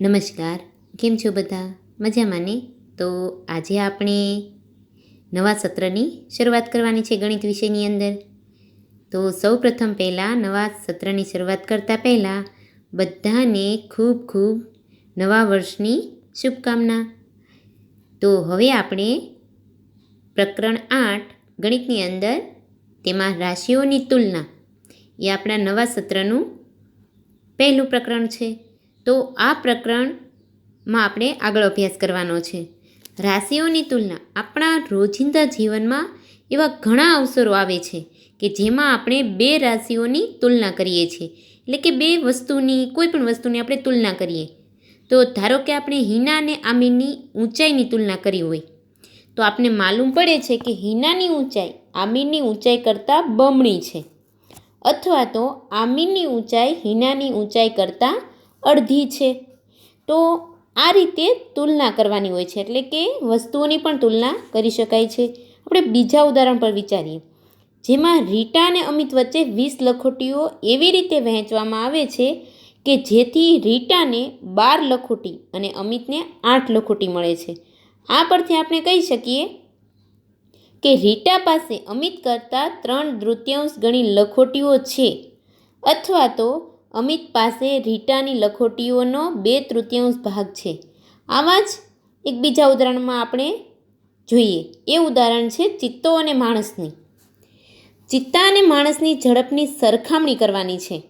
નમસ્કાર, કેમ છો બધા? મજામાં ને? તો આજે આપણે નવા સત્રની શરૂઆત કરવાની છે ગણિત વિષયની અંદર. તો સૌ પ્રથમ પહેલાં નવા સત્રની શરૂઆત કરતાં પહેલાં બધાને ખૂબ ખૂબ નવા વર્ષની શુભકામના. તો હવે આપણે પ્રકરણ આઠ ગણિતની અંદર તેમાં રાશિઓની તુલના. એ આપણા નવા સત્રનું પહેલું પ્રકરણ છે. તો આ પ્રકરણમાં આપણે આગળ અભ્યાસ કરવાનો છે. રાશિઓની તુલના આપણા રોજિંદા જીવનમાં એવા ઘણા અવસરો આવે છે કે જેમાં આપણે બે રાશિઓની તુલના કરીએ છીએ. એટલે કે બે વસ્તુની, કોઈ પણ વસ્તુની આપણે તુલના કરીએ. તો ધારો કે આપણે હિના અને આમીરની ઊંચાઈની તુલના કરી હોય. તો આપણે માલુમ પડે છે કે હિનાની ઊંચાઈ આમીરની ઊંચાઈ કરતાં બમણી છે. અથવા તો આમીરની ઊંચાઈ હિનાની ઊંચાઈ કરતાં અડધી છે. તો આ રીતે તુલના કરવાની હોય છે. એટલે કે વસ્તુઓની પણ તુલના કરી શકાય છે. આપણે બીજા ઉદાહરણ પર વિચારીએ. જેમાં રીટા અને અમિત વચ્ચે વીસ લખોટીઓ એવી રીતે વહેંચવામાં આવે છે કે જેથી રીટાને બાર લખોટી અને અમિતને આઠ લખોટી મળે છે. આ પરથી આપણે કહી શકીએ કે રીટા પાસે અમિત કરતાં ત્રણ તૃતીયાંશ ગણી લખોટીઓ છે. અથવા તો અમિત પાસે રીટાની લખોટીઓનો બે તૃતીયાંશ ભાગ છે. આવા જ એક બીજા ઉદાહરણમાં આપણે જોઈએ. એ ઉદાહરણ છે ચિત્તો અને માણસની. ચિત્તા અને માણસની ઝડપની સરખામણી કરવાની છે.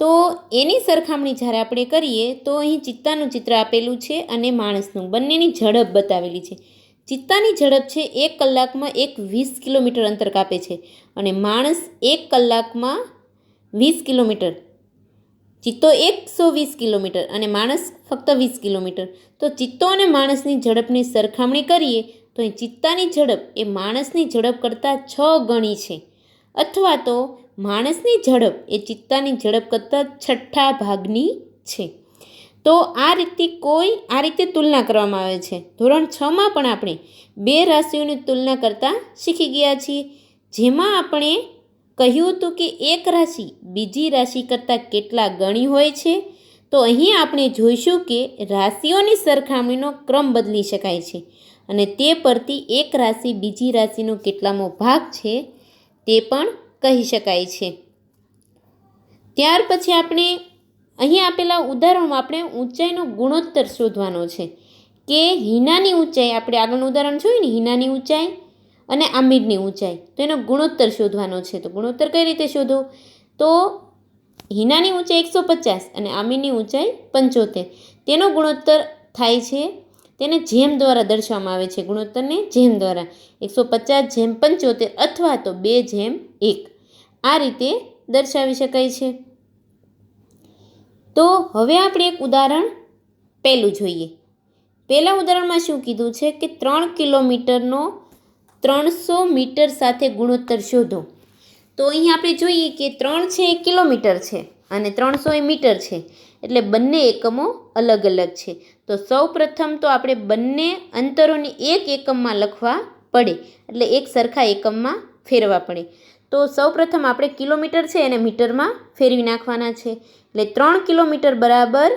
તો એની સરખામણી જ્યારે આપણે કરીએ, તો અહીં ચિત્તાનું ચિત્ર આપેલું છે અને માણસનું. બંનેની ઝડપ બતાવેલી છે. ચિત્તાની ઝડપ છે એક કલાકમાં એક વીસ કિલોમીટર અંતર કાપે છે અને માણસ એક કલાકમાં વીસ કિલોમીટર. ચિત્તો એકસો વીસ કિલોમીટર અને માણસ ફક્ત વીસ કિલોમીટર. તો ચિત્તો અને માણસની ઝડપની સરખામણી કરીએ તો અહીં ચિત્તાની ઝડપ એ માણસની ઝડપ કરતાં છ ગણી છે. અથવા તો માણસની ઝડપ એ ચિત્તાની ઝડપ કરતાં છઠ્ઠા ભાગની છે. તો આ રીતે કોઈ આ રીતે તુલના કરવામાં આવે છે. ધોરણ છમાં પણ આપણે બે રાશિઓની તુલના કરતાં શીખી ગયા છીએ. જેમાં આપણે કહ્યું હતું કે એક રાશિ બીજી રાશિ કરતાં કેટલા ગણી હોય છે? તો અહીં આપણે જોઈશું કે રાશિઓની સરખામણીનો ક્રમ બદલી શકાય છે. અને તે પરથી એક રાશિ બીજી રાશિનો કેટલામો ભાગ છે તે પણ કહી શકાય છે. ત્યાર પછી આપણે અહીં આપેલા ઉદાહરણમાં આપણે ઊંચાઈનો ગુણોત્તર શોધવાનો છે. કે હિનાની ઊંચાઈ, આપણે આગળનું ઉદાહરણ જોયું ને, હિનાની ઊંચાઈ? અને આમીરની ઊંચાઈ. તો એનો ગુણોત્તર શોધવાનો છે. તો ગુણોત્તર કઈ રીતે શોધો? તો હિનાની ઊંચાઈ એકસો પચાસ અને આમીરની ઊંચાઈ પંચોતેર. તેનો ગુણોત્તર થાય છે. તેને જેમ દ્વારા દર્શાવવામાં આવે છે ગુણોત્તરને જેમ દ્વારા. એકસો પચાસ જેમ પંચોતેર અથવા તો બે જેમ એક. આ રીતે દર્શાવી શકાય છે. તો હવે આપણે એક ઉદાહરણ પહેલું જોઈએ. પહેલાં ઉદાહરણમાં શું કીધું છે કે ત્રણ કિલોમીટરનો ત્રણસો મીટર સાથે ગુણોત્તર શોધો. તો અહીં આપણે જોઈએ કે ત્રણ છે એ કિલોમીટર છે અને ત્રણસો એ મીટર છે. એટલે બંને એકમો અલગ અલગ છે. તો સૌ પ્રથમ તો આપણે બંને અંતરોને એક એકમમાં લખવા પડે. એટલે એક સરખા એકમમાં ફેરવા પડે. તો સૌ પ્રથમ આપણે કિલોમીટર છે એને મીટરમાં ફેરવી નાખવાના છે. એટલે ત્રણ કિલોમીટર બરાબર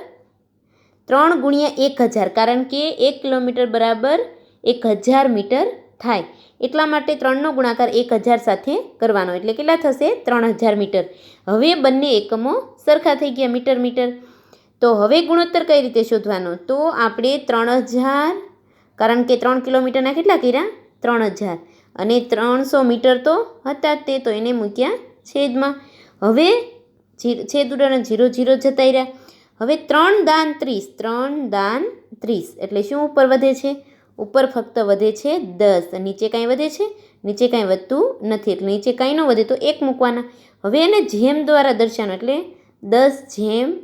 ત્રણ ગુણ્યા એક હજાર. કારણ કે એક કિલોમીટર બરાબર એક હજાર મીટર થાય. એટલા માટે ત્રણનો ગુણાકાર એક હજાર સાથે કરવાનો. એટલે કેટલા થશે? ત્રણ હજાર મીટર. હવે બંને એકમો સરખા થઈ ગયા મીટર મીટર. તો હવે ગુણોત્તર કઈ રીતે શોધવાનો? તો આપણે ત્રણ હજાર, કારણ કે ત્રણ કિલોમીટરના કેટલા કર્યા? ત્રણ હજાર. અને ત્રણસો મીટર તો હતા તે, તો એને મૂક્યા છેદમાં. હવે છેદ ઉડાણ જીરો જીરો જતા રહ્યા. હવે ત્રણ દાન ત્રીસ, ત્રણ દાન ત્રીસ. એટલે શું ઉપર વધે છે? ઉપર ફક્ત વધે છે દસ. નીચે કાંઈ વધે છે? નીચે કાંઈ વધતું નથી. એટલે નીચે કાંઈ ન વધે તો એક મૂકવાના. હવે એને જેમ દ્વારા દર્શાવવાનું એટલે દસ જેમ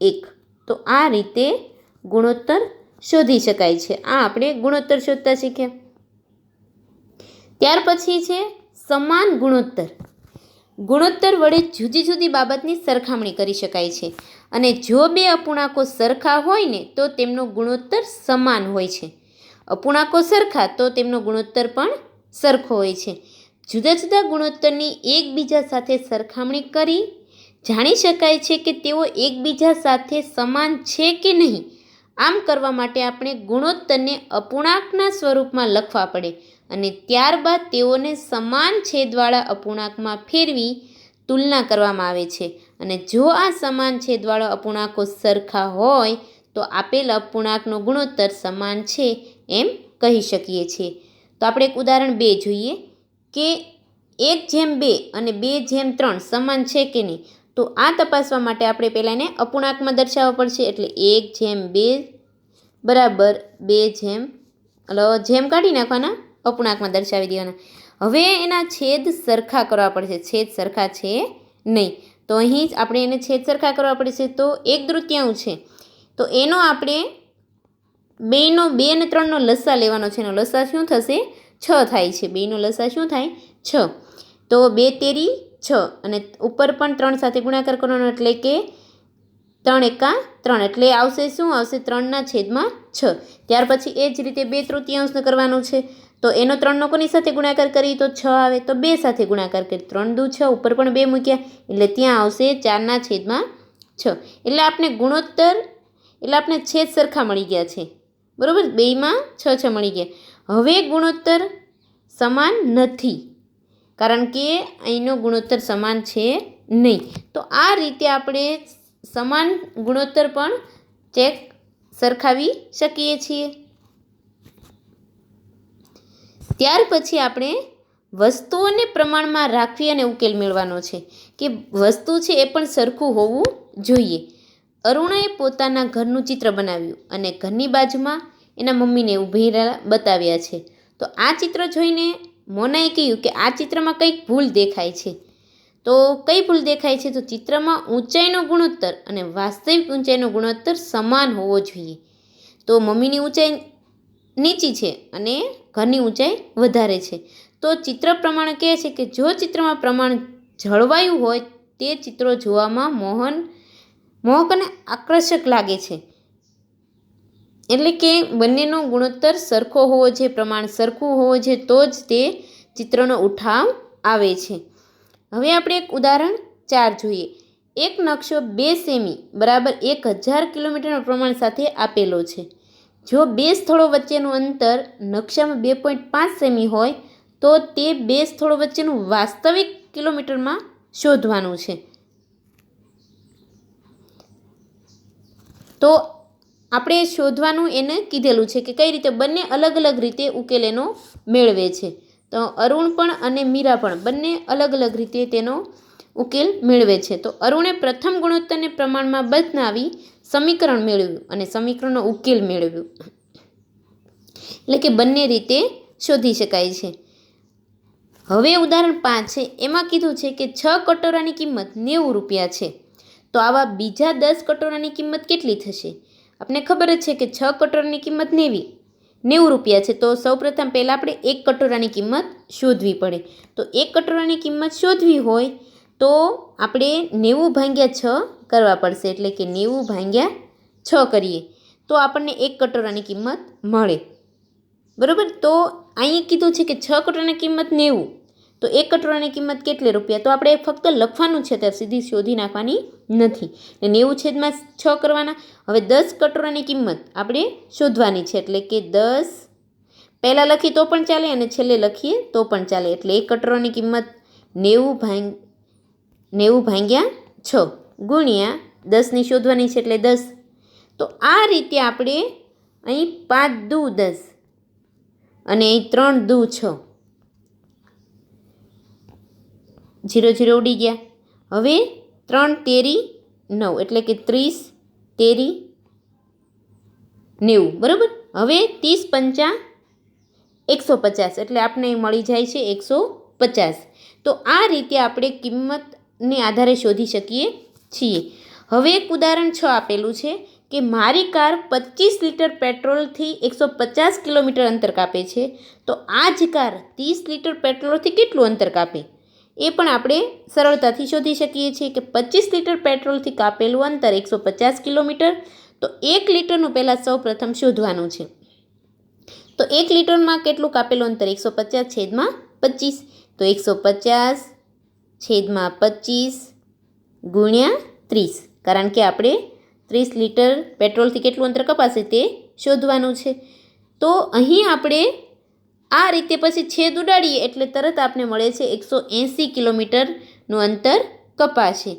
એક. તો આ રીતે ગુણોત્તર શોધી શકાય છે. આ આપણે ગુણોત્તર શોધતા શીખ્યા. ત્યાર પછી છે સમાન ગુણોત્તર. ગુણોત્તર વડે જુદી જુદી બાબતની સરખામણી કરી શકાય છે. અને જો બે અપૂર્ણાંકો સરખા હોય ને, તો તેમનો ગુણોત્તર સમાન હોય છે. અપૂર્ણાંકો સરખા તો તેમનો ગુણોત્તર પણ સરખો હોય છે. જુદા જુદા ગુણોત્તરની એકબીજા સાથે સરખામણી કરી જાણી શકાય છે કે તેઓ એકબીજા સાથે સમાન છે કે નહીં. આમ કરવા માટે આપણે ગુણોત્તરને અપૂર્ણાંકના સ્વરૂપમાં લખવા પડે અને ત્યારબાદ તેઓને સમાન છેદવાળા અપૂર્ણાંકમાં ફેરવી તુલના કરવામાં આવે છે. અને જો આ સમાન છેદવાળા અપૂર્ણાંકો સરખા હોય તો આપેલ અપૂર્ણાંકનો ગુણોત્તર સમાન છે એમ કહી શકીએ છીએ. તો આપણે એક ઉદાહરણ બે જોઈએ કે એક જેમ બે અને બે જેમ ત્રણ સમાન છે કે નહીં? તો આ તપાસવા માટે આપણે પહેલાં એને અપૂર્ણાંકમાં દર્શાવવા પડશે. એટલે એક જેમ બે બરાબર બે જેમ એટલે જેમ કાઢી નાખવાના, અપૂર્ણાંકમાં દર્શાવી દેવાના. હવે એના છેદ સરખા કરવા પડશે. છેદ સરખા છે નહીં. તો અહીં જ આપણે એને છેદ સરખા કરવા પડશે. તો એક તૃતીયાંશ છે. તો એનો આપણે બેનો બે અને ત્રણનો લસ્સા લેવાનો છે. એનો લસ્સા શું થશે? છ થાય છે. બેનો લસ્સા શું થાય? છ. તો બે તેરી, છ. અને ઉપર પણ ત્રણ સાથે ગુણાકાર કરવાનો એટલે કે ત્રણ એકા ત્રણ. એટલે આવશે શું? આવશે ત્રણના છેદમાં છ. ત્યાર પછી એ જ રીતે બે તૃતીયાંશને કરવાનું છે. તો એનો ત્રણનો કોની સાથે ગુણાકાર કરીએ તો છ આવે. તો બે સાથે ગુણાકાર કરીએ ત્રણ દુ છ. ઉપર પણ બે મૂક્યા. એટલે ત્યાં આવશે ચારના છેદમાં છ. એટલે આપણે ગુણોત્તર, એટલે આપણે છેદ સરખા મળી ગયા છે. બરાબર? બેમાં છ છ મળી ગયા. હવે ગુણોત્તર સમાન નથી. કારણ કે અહીંનો ગુણોત્તર સમાન છે નહીં. તો આ રીતે આપણે સમાન ગુણોત્તર પણ ચેક સરખાવી શકીએ છીએ. ત્યાર પછી આપણે વસ્તુઓને પ્રમાણમાં રાખવી અને ઉકેલ મેળવાનો છે. કે વસ્તુ છે એ પણ સરખું હોવું જોઈએ. અરુણાએ પોતાના ઘરનું ચિત્ર બનાવ્યું અને ઘરની બાજુમાં એના મમ્મીને ઊભેલા બતાવ્યા છે. તો આ ચિત્ર જોઈને મોનાએ કહ્યું કે આ ચિત્રમાં કંઈક ભૂલ દેખાય છે. તો કઈ ભૂલ દેખાય છે? તો ચિત્રમાં ઊંચાઈનો ગુણોત્તર અને વાસ્તવિક ઊંચાઈનો ગુણોત્તર સમાન હોવો જોઈએ. તો મમ્મીની ઊંચાઈ નીચી છે અને ઘરની ઊંચાઈ વધારે છે. તો ચિત્ર પ્રમાણે કહે છે કે જો ચિત્રમાં પ્રમાણ જળવાયું હોય તે ચિત્રો જોવામાં મોહન મોહક અને આકર્ષક લાગે છે. એટલે કે બંનેનો ગુણોત્તર સરખો હોવો જોઈએ પ્રમાણ સરખું હોવો જોઈએ તો જ તે ચિત્રનો ઉઠાવ આવે છે. હવે આપણે એક ઉદાહરણ ચાર જોઈએ. એક નકશો બે સેમી બરાબર એક હજાર કિલોમીટરના પ્રમાણ સાથે આપેલો છે. જો બે સ્થળો વચ્ચેનું અંતર નકશામાં બે પોઈન્ટ પાંચ સેમી હોય તો તે બે સ્થળો વચ્ચેનું વાસ્તવિક કિલોમીટરમાં શોધવાનું છે. તો આપણે શોધવાનું એને કીધેલું છે કે કઈ રીતે બંને અલગ અલગ રીતે ઉકેલ એનો મેળવે છે. તો અરુણ પણ અને મીરા પણ બંને અલગ અલગ રીતે તેનો ઉકેલ મેળવે છે. તો અરુણે પ્રથમ ગુણોત્તરને પ્રમાણમાં બનાવી સમીકરણ મેળવ્યું અને સમીકરણનો ઉકેલ મેળવ્યું. એટલે કે બંને રીતે શોધી શકાય છે. હવે ઉદાહરણ પાંચ છે. એમાં કીધું છે કે છ કટોરાની કિંમત નેવું રૂપિયા છે. તો આવા બીજા દસ કટોરાની કિંમત કેટલી થશે? આપણે ખબર જ છે કે છ કટોરાની કિંમત નેવી. નેવું રૂપિયા છે, તો સૌપ્રથમ પહેલાં આપણે એક કટોરાની કિંમત શોધવી પડે. તો એક કટોરાની કિંમત શોધવી હોય, તો આપણે નેવું ભાંગ્યા છ કરવા પડશે, એટલે કે નેવું ભાંગ્યા છ કરીએ. તો આપણને એક કટોરાની કિંમત મળે. બરાબર? તો અહીં કીધું છે કે છ કટોરાની કિંમત નેવું. તો એક કટોરાની કિંમત કેટલી રૂપિયા? તો આપણે ફક્ત લખવાનું છે ત્યારે સીધી શોધી નાખવાની નથી. ને નેવું છેદમાં છ કરવાના. હવે દસ કટોરાની કિંમત આપણે શોધવાની છે. એટલે કે દસ. પહેલાં લખીએ તો પણ ચાલે અને છેલ્લે લખીએ તો પણ ચાલે. એટલે એક કટોરાની કિંમત નેવું ભાંગ, નેવું ભાંગ્યા છ ગુણ્યા દસની શોધવાની છે એટલે દસ. તો આ રીતે આપણે અહીં પાંચ દુ દસ અને અહીં ત્રણ દુ છ. જીરો જીરો ઉડી ગયા. હવે ત્રણ તેરી નવ, એટલે કે ત્રીસ તેરી નેવું, બરાબર? હવે ત્રીસ પંચા એકસો પચાસ, એટલે આપણે મળી જાય છે એકસો પચાસ. તો આ રીતે આપણે કિંમતને આધારે શોધી શકીએ છીએ. હવે એક ઉદાહરણ છ આપેલું છે કે મારી કાર પચીસ લીટર પેટ્રોલથી એકસો પચાસ કિલોમીટર અંતર કાપે છે. તો આ જ કાર ત્રીસ લીટર પેટ્રોલથી કેટલું અંતર કાપે? એ પણ આપણે સરળતાથી શોધી શકીએ છીએ કે પચીસ લીટર પેટ્રોલથી કાપેલું અંતર એકસો પચાસ કિલોમીટર, તો એક લીટરનું પહેલાં સૌ પ્રથમ શોધવાનું છે. તો એક લીટરમાં કેટલું કાપેલું અંતર? એકસો પચાસ છેદમાં પચીસ. તો એકસો પચાસ છેદમાં પચીસ ગુણ્યા ત્રીસ. કારણ કે આપણે ત્રીસ લીટર પેટ્રોલથી કેટલું અંતર કપાશે તે શોધવાનું છે. તો અહીં આપણે આ રીતે પછી છેદ ઉડાડીએ એટલે તરત આપને મળે છે એકસો એંસી કિલોમીટરનું અંતર કપાશે.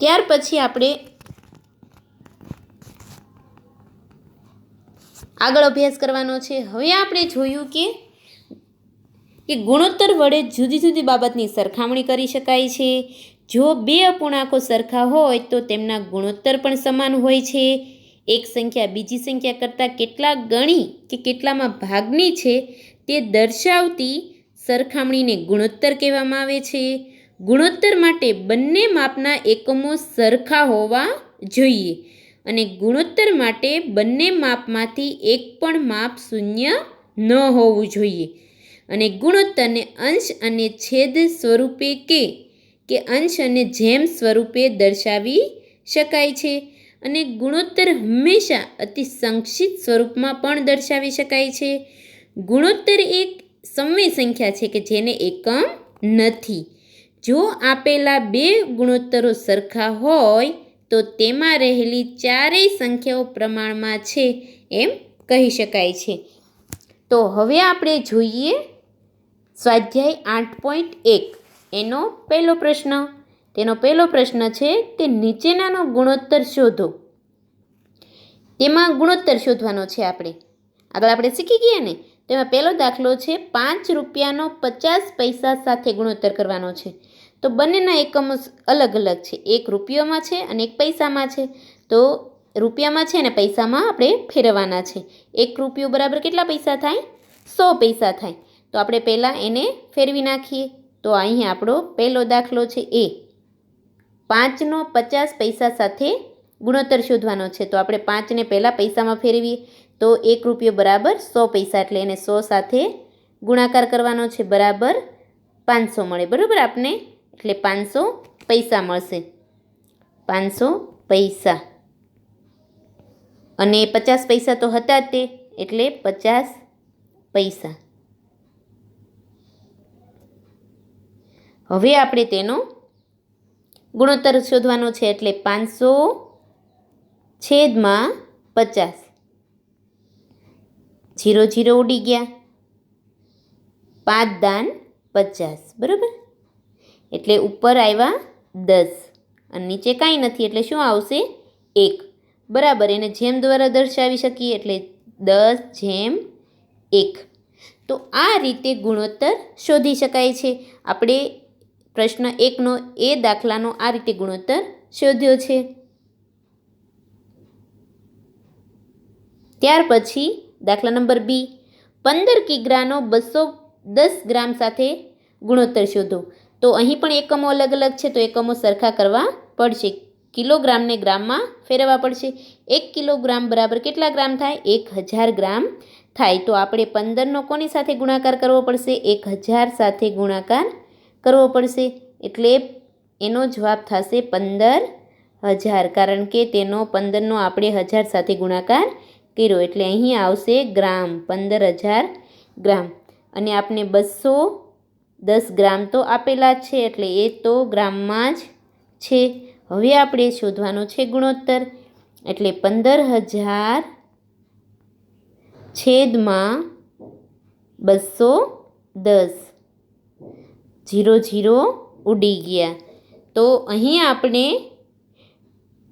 ત્યાર પછી આપણે આગળ અભ્યાસ કરવાનો છે. હવે આપણે જોયું કે કે ગુણોત્તર વડે જુદી જુદી બાબતની સરખામણી કરી શકાય છે. જો બે અપૂર્ણાંકો સરખા હોય તો તેમના ગુણોત્તર પણ સમાન હોય છે. એક સંખ્યા બીજી સંખ્યા કરતાં કેટલા ગણી કે કેટલામાં ભાગની છે તે દર્શાવતી સરખામણીને ગુણોત્તર કહેવામાં આવે છે. ગુણોત્તર માટે બંને માપના એકમો સરખા હોવા જોઈએ અને ગુણોત્તર માટે બંને માપમાંથી એક પણ માપ શૂન્ય ન હોવું જોઈએ. અને ગુણોત્તરને અંશ અને છેદ સ્વરૂપે કે કે અંશ અને જેમ સ્વરૂપે દર્શાવી શકાય છે. અને ગુણોત્તર હંમેશા અતિ સંક્ષિપ્ત સ્વરૂપમાં પણ દર્શાવી શકાય છે. ગુણોત્તર એક સમય સંખ્યા છે કે જેને એકમ નથી. જો આપેલા બે ગુણોત્તરો સરખા હોય, તો તેમાં રહેલી ચારેય સંખ્યાઓ પ્રમાણમાં છે એમ કહી શકાય છે. તો હવે આપણે જોઈએ સ્વાધ્યાય આઠ પોઈન્ટ એક. એનો પહેલો પ્રશ્ન. તેનો પહેલો પ્રશ્ન છે કે નીચેનાનો ગુણોત્તર શોધો. તેમાં ગુણોત્તર શોધવાનો છે આપણે. આગળ આપણે શીખી ગયા ને? તેમાં પહેલો દાખલો છે પાંચ રૂપિયાનો પચાસ પૈસા સાથે ગુણોત્તર કરવાનો છે. તો બંનેના એકમો અલગ અલગ છે. એક રૂપિયોમાં છે અને એક પૈસામાં છે. તો રૂપિયામાં છે અને પૈસામાં આપણે ફેરવવાના છે. એક રૂપિયો બરાબર કેટલા પૈસા થાય? સો પૈસા થાય. તો આપણે પહેલાં એને ફેરવી નાખીએ. તો અહીં આપણો પહેલો દાખલો છે એ. પાંચનો પચાસ પૈસા સાથે ગુણોત્તર શોધવાનો છે. તો આપણે પાંચને પહેલાં પૈસામાં ફેરવીએ. તો એક રૂપિયો બરાબર સો પૈસા એટલે એને સો સાથે ગુણાકાર કરવાનો છે. બરાબર પાંચસો મળે. બરાબર આપને? એટલે પાંચસો પૈસા મળશે. પાંચસો પૈસા. અને પચાસ પૈસા તો હતા જ તે. એટલે પચાસ પૈસા. હવે આપણે તેનો ગુણોત્તર શોધવાનો છે એટલે પાંચસો છેદમાં પચાસ. જીરો જીરો ઉડી ગયા. પાંચ દાન પચાસ, બરાબર? એટલે ઉપર આવ્યા દસ અને નીચે કાંઈ નથી, એટલે શું આવશે? એક. બરાબર, એને જેમ દ્વારા દર્શાવી શકીએ એટલે દસ જેમ એક. તો આ રીતે ગુણોત્તર શોધી શકાય છે. આપણે પ્રશ્ન એકનો એ દાખલાનો આ રીતે ગુણોત્તર શોધ્યો છે. ત્યાર પછી દાખલા નંબર બી. પંદર કિગ્રાનો બસો દસ ગ્રામ સાથે ગુણોત્તર શોધો. તો અહીં પણ એકમો અલગ અલગ છે, તો એકમો સરખા કરવા પડશે. કિલોગ્રામને ગ્રામમાં ફેરવવા પડશે. એક કિલોગ્રામ બરાબર કેટલા ગ્રામ થાય? એક હજાર ગ્રામ થાય. તો આપણે પંદરનો કોની સાથે ગુણાકાર કરવો પડશે? એક હજાર સાથે ગુણાકાર કરવો પડશે? એટલે એનો જવાબ થશે પંદર હજાર. કારણ કે તેનો પંદરનો આપણે હજાર સાથે ગુણાકાર કર્યો. એટલે અહીં આવશે ગ્રામ, પંદર હજાર ગ્રામ. અને આપણે બસો દસ ગ્રામ તો આપેલા છે, એટલે એ તો ગ્રામમાં જ છે. હવે આપણે શોધવાનો છે ગુણોત્તર. એટલે પંદર હજાર છેદમાં બસો દસ. જીરો જીરો ઉડી ગયા. તો અહીં આપણે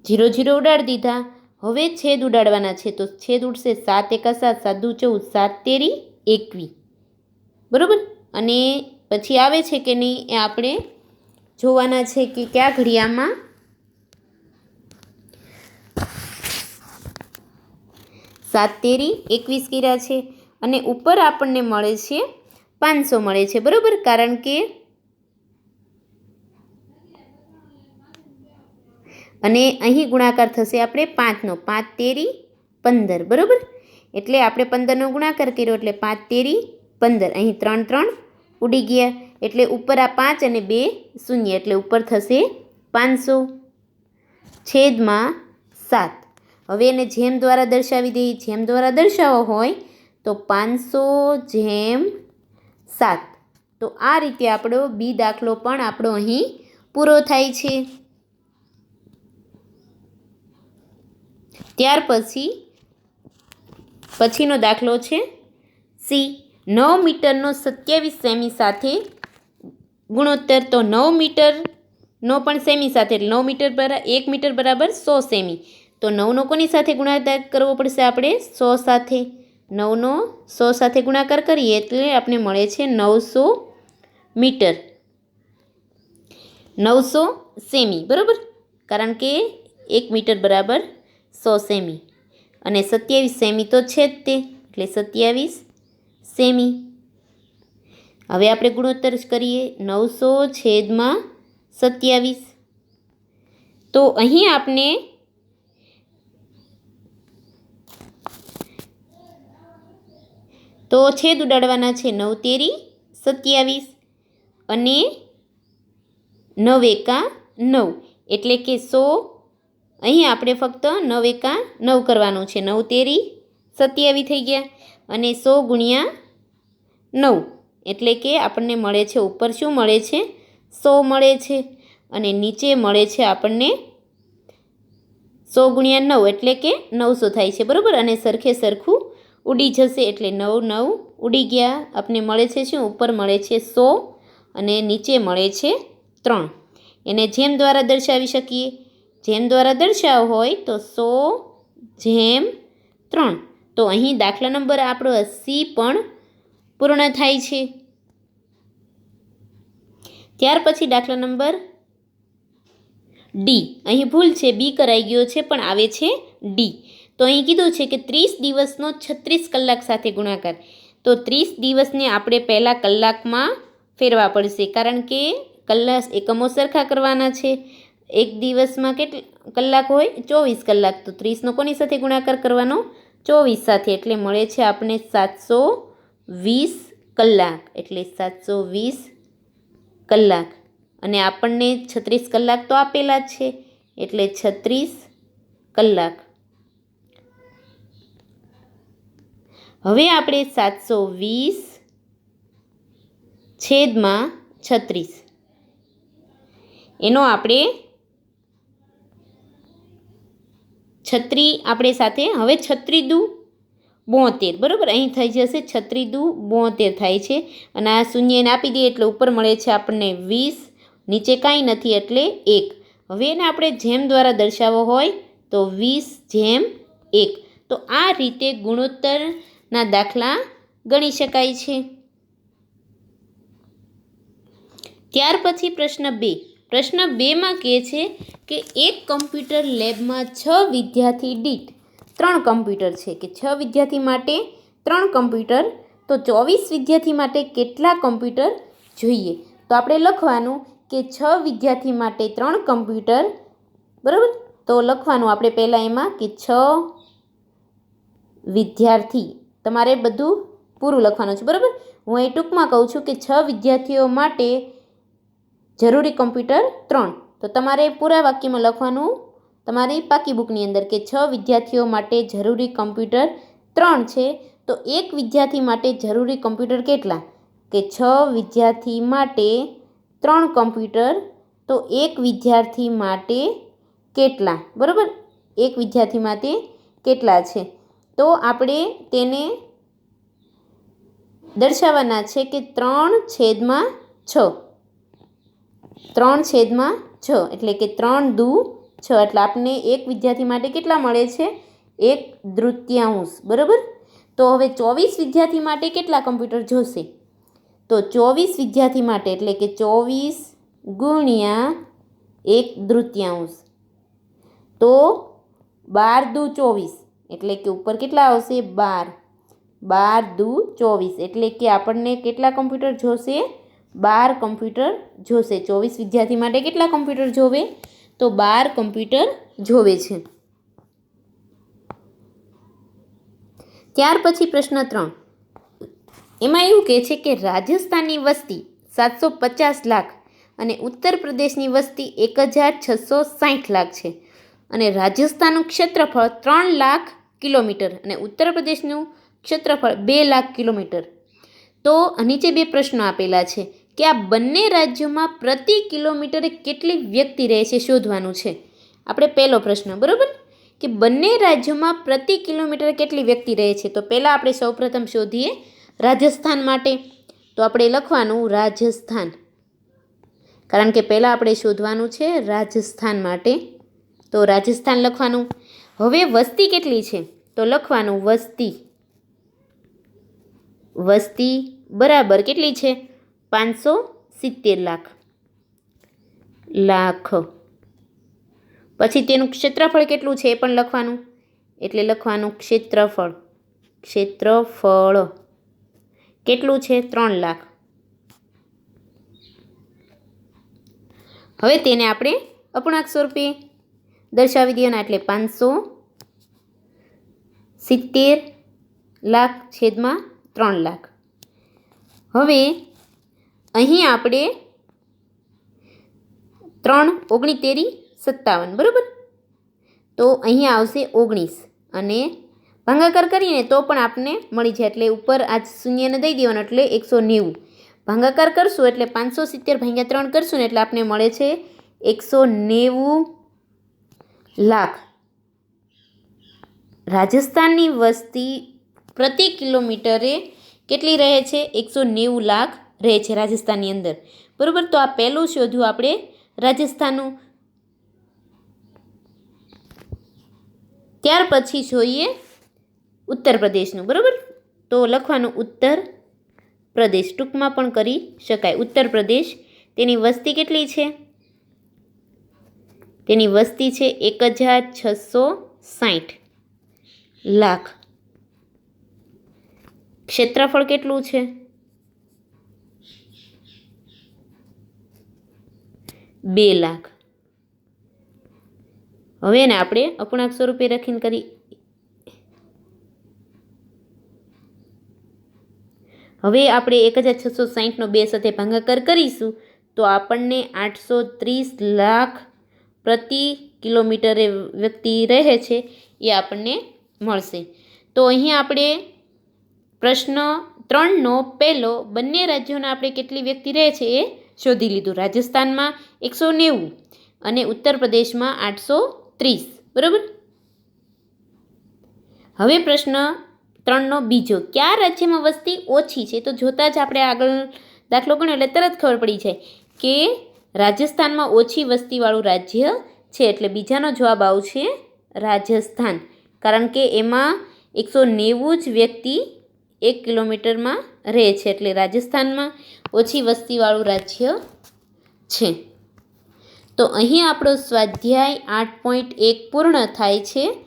જીરો જીરો ઉડાડી દીધા. હવે છેદ ઉડાડવાના છે. તો છેદ ઉડશે સાત એકા સાત સાદુ ચૌદ, સાત તેરી એકવી. બરાબર? અને પછી આવે છે કે નહીં એ આપણે જોવાના છે કે કયા ઘડિયામાં સાત તેરી એકવીસ કર્યા છે. અને ઉપર આપણને મળે છે પાંચસો મળે છે. બરાબર? કારણ કે અને અહીં ગુણાકાર થશે આપણે પાંચનો, પાંચ તેરી પંદર, બરાબર? એટલે આપણે પંદરનો ગુણાકાર કર્યો, એટલે પાંચ તેરી પંદર. અહીં ત્રણ ત્રણ ઉડી ગયા. એટલે ઉપર આ પાંચ અને બે શૂન્ય, એટલે ઉપર થશે પાંચસો. છેદમાં સાત. હવે એને જેમ દ્વારા દર્શાવી દઈએ, જેમ દ્વારા દર્શાવવો હોય, તો પાંચસો જેમ સાત. તો આ રીતે આપણો બી દાખલો પણ આપણો અહીં પૂરો થાય છે. ત્યાર પછી પછીનો દાખલો છે સી. નવ મીટરનો સત્યાવીસ સેમી સાથે ગુણોત્તર તો નવ મીટરનો પણ સેમી સાથે, એટલે નવ મીટર બરાબર એક મીટર બરાબર સો સેમી. તો નવનો કોની સાથે ગુણાકાર કરવો પડશે આપણે? સો સાથે. નવનો સો સાથે ગુણાકાર કરીએ એટલે આપણે મળે છે નવસો મીટર. નવસો સેમી. બરાબર? કારણ કે એક મીટર બરાબર સો સેમી. અને સત્યાવીસ સેમી તો છે જ તે, એટલે સત્યાવીસ સેમી. હવે આપણે ગુણોત્તર કરીએ. નવસો છેદમાં સત્યાવીસ. તો અહીં આપણે તો છેદ ઉડાડવાના છે. નવ તેરી સત્યાવીસ અને નવ એકા નવ. એટલે કે સો અહીં આપણે ફક્ત નવ એકા નવ કરવાનું છે. નવ તેરી સત્યાવીસ થઈ ગયા અને સો ગુણ્યા નવ. એટલે કે આપણને મળે છે, ઉપર શું મળે છે? સો મળે છે અને નીચે મળે છે આપણને સો ગુણ્યા નવ. એટલે કે નવસો થાય છે, બરાબર? અને સરખે સરખું ઉડી જશે. એટલે નવ નવ ઉડી ગયા. આપને મળે છે શું? ઉપર મળે છે સો અને નીચે મળે છે ત્રણ. એને જેમ દ્વારા દર્શાવી શકીએ જેમ દ્વારા દર્શાવ હોય તો સો, જેમ, ત્રણ. તો અહીં દાખલા નંબર આપણો સી પણ પૂર્ણ થાય છે. ત્યાર પછી દાખલા નંબર ડી. અહીં ભૂલ છે, બી કરાઈ ગયો છે, પણ આવે છે ડી. તો અહીં કીધું છે કે ત્રીસ દિવસનો છત્રીસ કલાક સાથે ગુણાકાર. તો ત્રીસ દિવસને આપણે પહેલાં કલાકમાં ફેરવા પડશે, કારણ કે કલાક એકમો સરખા કરવાના છે. એક દિવસમાં કેટલા, કલાક હોય? ચોવીસ કલાક. તો ત્રીસનો કોની સાથે ગુણાકાર કરવાનો? ચોવીસ સાથે. એટલે મળે છે આપણે સાતસો વીસ કલાક. એટલે સાતસો વીસ કલાક. અને આપણને છત્રીસ કલાક તો આપેલા છે. એટલે છત્રીસ કલાક. હવે આપણે સાતસો વીસ છેદમાં છત્રીસ. એનો આપણે છત્રી આપણે સાથે. હવે છત્રી દુ બોતેર, બરાબર? અહીં થઈ જશે છત્રી દુ બોતેર થાય છે. અને આ શૂન્યને આપી દઈએ એટલે ઉપર મળે છે આપણને વીસ, નીચે કાંઈ નથી એટલે એક. હવે એને આપણે જેમ દ્વારા દર્શાવવો હોય તો વીસ જેમ એક. તો આ રીતે ગુણોત્તરના દાખલા ગણી શકાય છે. ત્યાર પછી પ્રશ્ન બે. પ્રશ્ન બેમાં કહે છે કે એક કમ્પ્યુટર લેબમાં છ વિદ્યાર્થી દીઠ ત્રણ કમ્પ્યુટર છે. કે છ વિદ્યાર્થી માટે ત્રણ કમ્પ્યુટર, તો ચોવીસ વિદ્યાર્થી માટે કેટલા કમ્પ્યુટર જોઈએ? તો આપણે લખવાનું કે છ વિદ્યાર્થી માટે ત્રણ કમ્પ્યુટર, બરાબર? તો લખવાનું આપણે પહેલાં એમાં કે છ વિદ્યાર્થી. તમારે બધું પૂરું લખવાનું છે, બરાબર? હું એ ટૂંકમાં કહું છું કે છ વિદ્યાર્થીઓ માટે જરૂરી કમ્પ્યુટર ત્રણ. તો તમારે પૂરા વાક્યમાં લખવાનું, તમારી પાકી બુકની અંદર કે છ વિદ્યાર્થીઓ માટે જરૂરી કમ્પ્યુટર ત્રણ છે. તો એક વિદ્યાર્થી માટે જરૂરી કમ્પ્યુટર કેટલા? કે છ વિદ્યાર્થી માટે ત્રણ કમ્પ્યુટર. તો એક વિદ્યાર્થી માટે કેટલા? બરાબર? એક વિદ્યાર્થી માટે કેટલા છે? તો આપણે તેને દર્શાવવાના છે કે ત્રણ છેદમાં છ. ત્રણ છેદમાં છ, એટલે કે ત્રણ દુ છ. એટલે આપણને એક વિદ્યાર્થી માટે કેટલા મળે છે? એક દૃત્યાંશ બરાબર? તો હવે ચોવીસ વિદ્યાર્થી માટે કેટલા કમ્પ્યુટર જોશે? તો ચોવીસ વિદ્યાર્થી માટે, એટલે કે ચોવીસ ગુણ્યા એક દૃત્યાંશ તો બાર દુ ચોવીસ, એટલે કે ઉપર કેટલા આવશે? બાર. બાર દુ ચોવીસ, એટલે કે આપણને કેટલા કમ્પ્યુટર જોશે? બાર કમ્પ્યુટર જોશે. ચોવીસ વિદ્યાર્થી માટે કેટલા કમ્પ્યુટર જોવે? તો બાર કમ્પ્યુટર જોવે છે. ત્યાર પછી પ્રશ્ન ત્રણ. એમાં એવું કહે છે કે રાજસ્થાનની વસ્તી સાતસો પચાસ લાખ અને ઉત્તર પ્રદેશની વસ્તી એક હજાર છસો સાઠ લાખ છે. અને રાજસ્થાનનું ક્ષેત્રફળ ત્રણ લાખ કિલોમીટર અને ઉત્તર પ્રદેશનું ક્ષેત્રફળ બે લાખ કિલોમીટર. તો નીચે બે પ્રશ્નો આપેલા છે. કે આ બંને રાજ્યોમાં પ્રતિ કિલોમીટરે કેટલી વ્યક્તિ રહે છે શોધવાનું છે? આપણે પહેલો પ્રશ્ન, બરાબર? કે બંને રાજ્યોમાં પ્રતિ કિલોમીટરે કેટલી વ્યક્તિ રહે છે? તો પહેલાં આપણે સૌપ્રથમ શોધીએ રાજસ્થાન માટે. તો આપણે લખવાનું રાજસ્થાન. કારણ કે પહેલાં આપણે શોધવાનું છે રાજસ્થાન માટે. તો રાજસ્થાન લખવાનું. હવે વસ્તી કેટલી છે? તો લખવાનું વસ્તી. વસ્તી બરાબર કેટલી છે? પાંચસો સિત્તેર લાખ. લાખ. પછી તેનું ક્ષેત્રફળ કેટલું છે એ પણ લખવાનું? એટલે લખવાનું ક્ષેત્રફળ. ક્ષેત્રફળ. કેટલું છે? ત્રણ લાખ. હવે તેને આપણે અપૂર્ણાંક સ્વરૂપે દર્શાવી દેવાના એટલે પાંચસો સિત્તેર લાખ છેદમાં ત્રણ લાખ. હવે અહીં આપણે ત્રણ ઓગણી તેરી સત્તાવન, બરાબર? તો અહીંયા આવશે ઓગણીસ અને ભાંગાકાર કરીને તો પણ આપને મળી જાય, એટલે ઉપર આ શૂન્યને દઈ દેવાનું, એટલે એકસો નેવું. ભાંગાકાર કરશું એટલે પાંચસો સિત્તેર ભાંગ્યા ત્રણ કરશું ને એટલે આપને મળે છે એકસો નેવું લાખ. રાજસ્થાનની વસ્તી પ્રતિ કિલોમીટરે કેટલી રહે છે? એકસો નેવું લાખ. રહે છે રાજસ્થાનની અંદર. બરાબર? તો આ પહેલું શોધ્યું આપણે રાજસ્થાનનું. ત્યાર પછી જોઈએ ઉત્તર પ્રદેશનું. બરાબર? તો લખવાનું ઉત્તર પ્રદેશ. ટૂંકમાં પણ કરી શકાય. ઉત્તર પ્રદેશ. તેની વસ્તી કેટલી છે? તેની વસ્તી છે એક હજાર છસો સાઠ લાખ. ક્ષેત્રફળ કેટલું છે? બે લાખ. હવે ને આપણે અપૂર્ણાંક સ્વરૂપે રાખીને કરી. હવે આપણે એક હજાર છસો સાહીઠનો બે સાથે ભાગાકાર કરીશું, તો આપણને આઠસો ત્રીસ લાખ પ્રતિ કિલોમીટરે વ્યક્તિ રહે છે એ આપણને મળશે. તો અહીં આપણે પ્રશ્ન ત્રણનો પહેલો, બંને રાજ્યોના આપણે કેટલી વ્યક્તિ રહે છે એ શોધી લીધું. રાજસ્થાનમાં એકસો નેવું અને ઉત્તર પ્રદેશમાં આઠસો ત્રીસ. બરાબર? હવે પ્રશ્ન ત્રણનો બીજો. કયા રાજ્યમાં વસ્તી ઓછી છે? તો જોતાં જ આપણે આગળ દાખલો ગણ્યો એટલે તરત ખબર પડી જાય કે રાજસ્થાનમાં ઓછી વસ્તીવાળું રાજ્ય છે. એટલે બીજાનો જવાબ આવશે રાજસ્થાન. કારણ કે એમાં એકસો નેવું જ વ્યક્તિ એક કિલોમીટરમાં રહે છે. એટલે રાજસ્થાનમાં ઓછી વસ્તીવાળું રાજ્ય છે. તો અહીં આપણો સ્વાધ્યાય આઠ પોઈન્ટ એક પૂર્ણ થાય છે.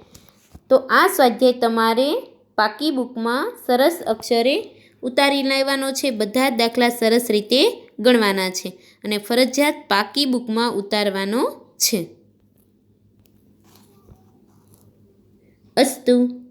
તો આ સ્વાધ્યાય તમારે પાકી બુકમાં સરસ અક્ષરે ઉતારી લેવાનો છે. બધા જ દાખલા સરસ રીતે ગણવાના છે અને ફરજિયાત પાકી બુકમાં ઉતારવાનો છે. અસ્તુ.